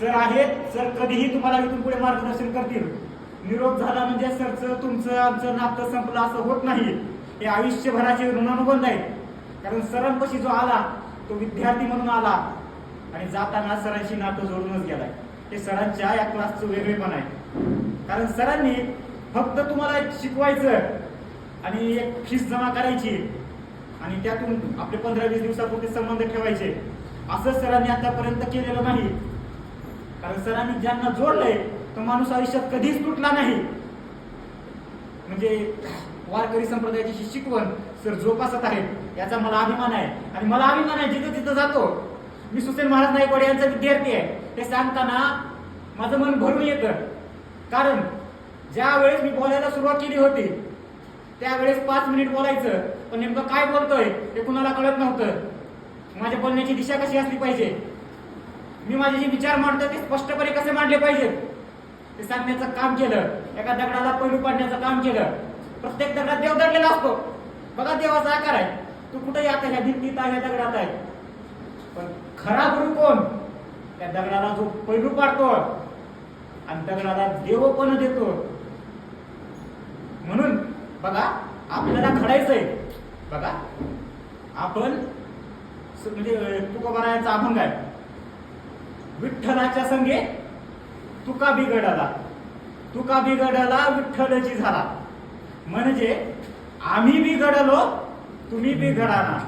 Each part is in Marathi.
सर आहेत. सर कधीही तुम्हाला इथून पुढे मार्गदर्शन करतील. निरोप झाला म्हणजे सरचं तुमचं आमचं नातं संपलं असं होत नाही. हे आयुष्यभराचे ऋणानुबंध आहेत. कारण सरांपाशी जो आला तो विद्यार्थी म्हणून आला. आणि जाताना सरांशी नातं जोडूनच गेलाय. हे सरांच्या या क्लासचं वेगळेपण आहे. कारण सरांनी फक्त तुम्हाला शिकवायचं आणि एक फीस जमा करायची आणि त्यातून आपले पंधरा वीस दिवसापुरते संबंध ठेवायचे. असं सरांनी आतापर्यंत केलेलं नाही. कारण सरांनी ज्यांना जोडलंय तो माणूस आयुष्यात कधीच तुटला नाही. म्हणजे वारकरी संप्रदायाची जी शिकवण सर जोपासत आहेत याचा मला अभिमान आहे. आणि मला अभिमान आहे जिथं तिथं जातो. मी सुसेन महाराज नायकवाड यांचा विद्यार्थी आहे. ते सांगताना माझं मन भरून येतं. कारण ज्या वेळेस मी बोलायला सुरुवात केली होती त्यावेळेस पाच मिनिट बोलायचं पण नेमकं काय बोलतोय हे कुणाला कळत नव्हतं. माझ्या बोलण्याची दिशा कशी असली पाहिजे? मी माझे जे विचार मांडतो ते स्पष्टपणे कसे मांडले पाहिजेत? ते सांगण्याचं काम केलं. एका दगडाला पैलू पाडण्याचं काम केलं. प्रत्येक दगडात देव दडलेला असतो. बघा देवाचा आकार आहे. तू कुठेही आता ह्या भिंतीत आहे ह्या दगडात आहे. पण खरा गुरु कोण? त्या दगडाला जो पैलू पाडतो. आणि दगडाला देव पण देतो. म्हणून बघा आपल्याला खडायचंय बघा आपण म्हणजे अं, तुकोबारायांचा अभंग आहे. विठ्ठलाच्या संगे तुका बिघडला. तुका बिघडला विठ्ठलची झाला. म्हणजे आम्ही बिघडलो तुम्ही बिघडाना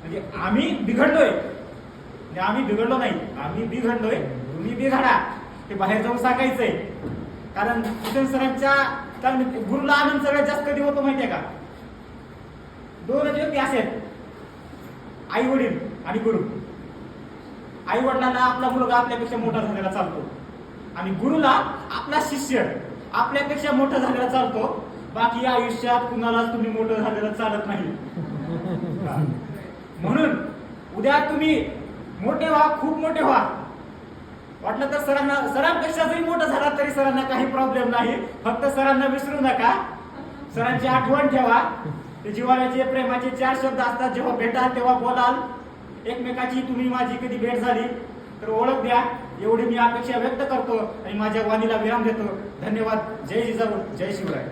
म्हणजे आम्ही बिघडलोय. आम्ही बिघडलो नाही. आम्ही बिघडलोय तुम्ही बिघडा. हे बाहेर जाऊन सांगायचंय. कारण किशन सरांच्या कारण गुरुला आनंद सगळ्यात जास्त कधी होतो माहितीये का? दोनच व्यक्ती असेल. आई वडील आणि गुरु. आई वडिलांना आपला मुलगा आपल्यापेक्षा मोठा झालेला चालतो. आणि गुरुला आपला शिष्य आपल्यापेक्षा मोठा झालेला चालतो. बाकी आयुष्यात कुणालाच तुम्ही मोठं झालेलं चालत नाही. म्हणून उद्या तुम्ही मोठे व्हा खूप मोठे व्हा. वाटलं तर सरांना सरांपेक्षा जरी मोठं झाला तरी सरांना काही प्रॉब्लेम नाही. फक्त सरांना विसरू नका. सरांची आठवण ठेवा. ते जिव्हाळ्याचे प्रेमाचे चार शब्द असतात जेव्हा भेटाल तेव्हा बोलाल. एकमेकाची तुम्ही माझी कधी भेट झाली तर ओळख द्या. एवढी मी अपेक्षा व्यक्त करतो आणि माझ्या वाणीला विराम देतो. धन्यवाद. जय जिजाऊ. जय शिवराय.